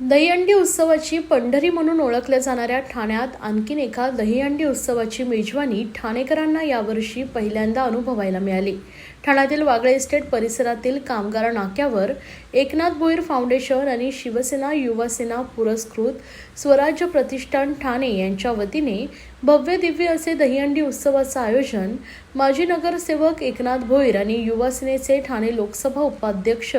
दहीहंडी उत्सवाची पंढरी म्हणून ओळखल्या जाणाऱ्या ठाण्यात आणखीन एका दहीहंडी उत्सवाची मेजवानी ठाणेकरांना यावर्षी पहिल्यांदा अनुभवायला मिळाली. ठाण्यातील वागळे इस्टेट परिसरातील कामगार नाक्यावर एकनाथ भोईर फाउंडेशन आणि शिवसेना युवासेना पुरस्कृत स्वराज्य प्रतिष्ठान ठाणे यांच्या वतीने भव्य दिव्य असे दहीहंडी उत्सवाचं आयोजन माजी नगरसेवक एकनाथ भोईर आणि युवासेनेचे ठाणे लोकसभा उपाध्यक्ष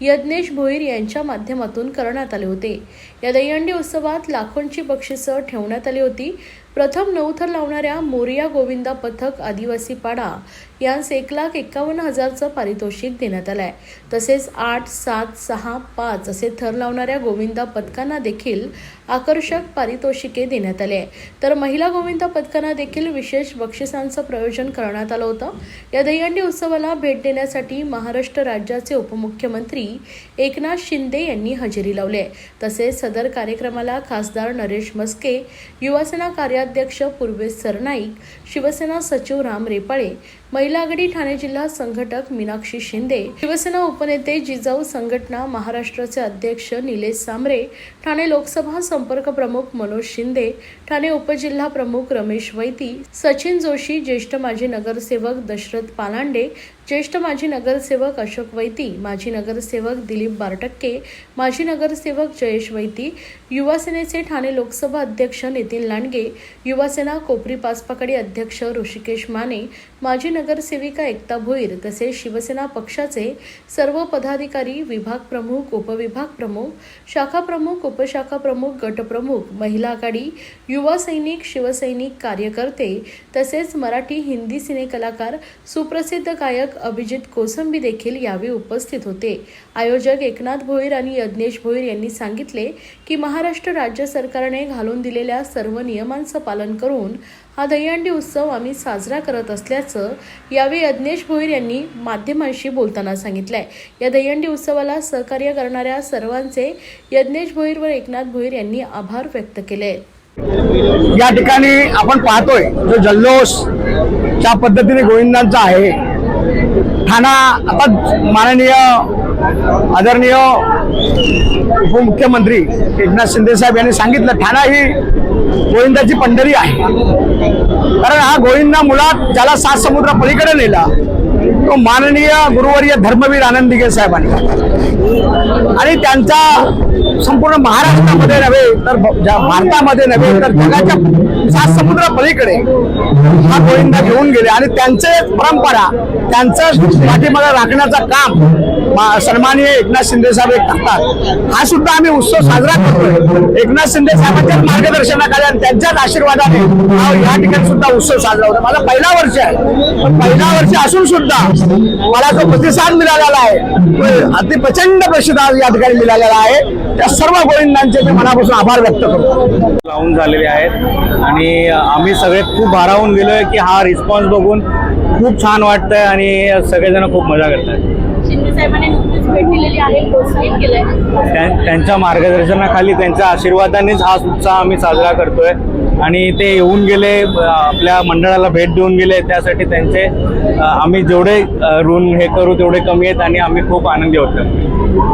यज्ञेश भोईर यांच्या माध्यमातून करण्यात आले होते. या दहीहंडी उत्सवात लाखोंची बक्षिसं ठेवण्यात आली होती. प्रथम नऊथर लावणाऱ्या मोरिया गोविंदा पथक आदिवासी पाडा यांस एक लाख एक्कावन्न हजारचं पारितोषिक देण्यात आलं आहे तसेच आठ सात सहा पाच असे थर लावणाऱ्या गोविंदा पथकांना देखील आकर्षक पारितोषिके देण्यात आले. आहे तर महिला गोविंदा पथकांना देखील विशेष बक्षिसांचं प्रयोजन करण्यात आलं होतं. या दहीहंडी उत्सवाला भेट देण्यासाठी महाराष्ट्र राज्याचे उपमुख्यमंत्री एकनाथ शिंदे यांनी हजेरी लावली. आहे तसेच सदर कार्यक्रमाला खासदार नरेश मस्के युवासेना नगराध्यक्ष पूर्वेश सरनाईक शिवसेना सचिव राम रेपाळे महिला आघाडी ठाणे जिल्हा संघटक मीनाक्षी शिंदे शिवसेना उपनेते जिजाऊ संघटना महाराष्ट्राचे अध्यक्ष निलेश सांबरे ठाणे लोकसभा संपर्क प्रमुख मनोज शिंदे ठाणे उपजिल्हा प्रमुख रमेश वैती सचिन जोशी ज्येष्ठ माजी नगरसेवक दशरथ पालांडे ज्येष्ठ माजी नगरसेवक अशोक वैती माजी नगरसेवक दिलीप बारटक्के माजी नगरसेवक जयेश वैती युवासेनेचे ठाणे लोकसभा अध्यक्ष नितीन लांडगे युवासेना कोपरी पाचपाकडी अध्यक्ष ऋषिकेश माने माजी नगरसेविका एकता भोईर तसेच शिवसेना पक्षाचे सर्व पदाधिकारी विभाग प्रमुख उपविभाग प्रमुख शाखा प्रमुख उपशाखा प्रमुख गटप्रमुख महिला आघाडी युवा सैनिक शिवसैनिक कार्यकर्ते तसेच मराठी हिंदी सिनेकलाकार सुप्रसिद्ध गायक अभिजित कोसंबी देखील यावेळी उपस्थित होते. आयोजक एकनाथ भोईर आणि यज्ञेश भोईर यांनी सांगितले की महाराष्ट्र राज्य सरकारने घालून दिलेल्या सर्व नियमांचं पालन करून हा दहीहंडी उत्सव आम्ही साजरा करत असल्याचं यावेळी यज्ञेश भोईर यांनी माध्यमांशी बोलताना सांगितलंय. या दहीहंडी उत्सवाला सहकार्य करणाऱ्या सर्वांचे यज्ञेश भोईर व एकनाथ भोईर यांनी आभार व्यक्त केले. आहेत या ठिकाणी आपण पाहतोय जो जल्लोष ज्या पद्धतीने गोविंदांचा आहे ठाणा आता माननीय आदरणीय उपमुख्यमंत्री एकनाथ शिंदे साहेब यांनी सांगितलं ठाणा ही गोविंदाची पंढरी आहे. कारण हा गोविंदा मुळात ज्याला सात समुद्र पलीकडे नेला तो माननीय गुरुवर्य धर्मवीर आनंद साहेबांनी. आणि त्यांचा संपूर्ण महाराष्ट्रामध्ये नव्हे तर भारतामध्ये नव्हे तर जगाच्या सात समुद्र पलीकडे हा गोविंदा घेऊन गेले. आणि त्यांचे परंपरा त्यांचं पाठीमागे राखण्याचं काम मा- सन्माननीय एकनाथ शिंदे साहेब एक करतात. हा सुद्धा आम्ही उत्सव साजरा करतोय. एकनाथ शिंदे साहेबांच्याच मार्गदर्शनाखाली आणि त्यांच्याच आशीर्वादाने हा या ठिकाणी सुद्धा उत्सव साजरा होतो. माझा पहिला वर्ष आहे. पण पहिला वर्ष असून सुद्धा मला जो प्रतिसाद मिळालेला आहे. अति प्रचंड प्रतिसाद या ठिकाणी मिळालेला आहे. त्या सर्व गोविंदांचे मी मनापासून आभार व्यक्त करतो. लावून झालेले आहेत. आणि आम्ही सगळे खूप भारावून गेलोय की हा रिस्पॉन्स बघून खूप छान वाटतंय आणि सगळेजण खूप मजा करतायत. शिंदे साहेबांनी नुकतीच भेट दिलेली आहे प्रोत्साहित केलंय. त्या- त्यांच्या मार्गदर्शनाखाली त्यांच्या आशीर्वादानेच हा उत्साह आम्ही साजरा करतोय. आणि ते येऊन गेले आपल्या मंडळाला भेट देऊन गेले. त्यासाठी त्यांचे आम्ही जेवढे अ, ऋण हे करू तेवढे कमी आहेत आणि आम्ही खूप आनंदी होतो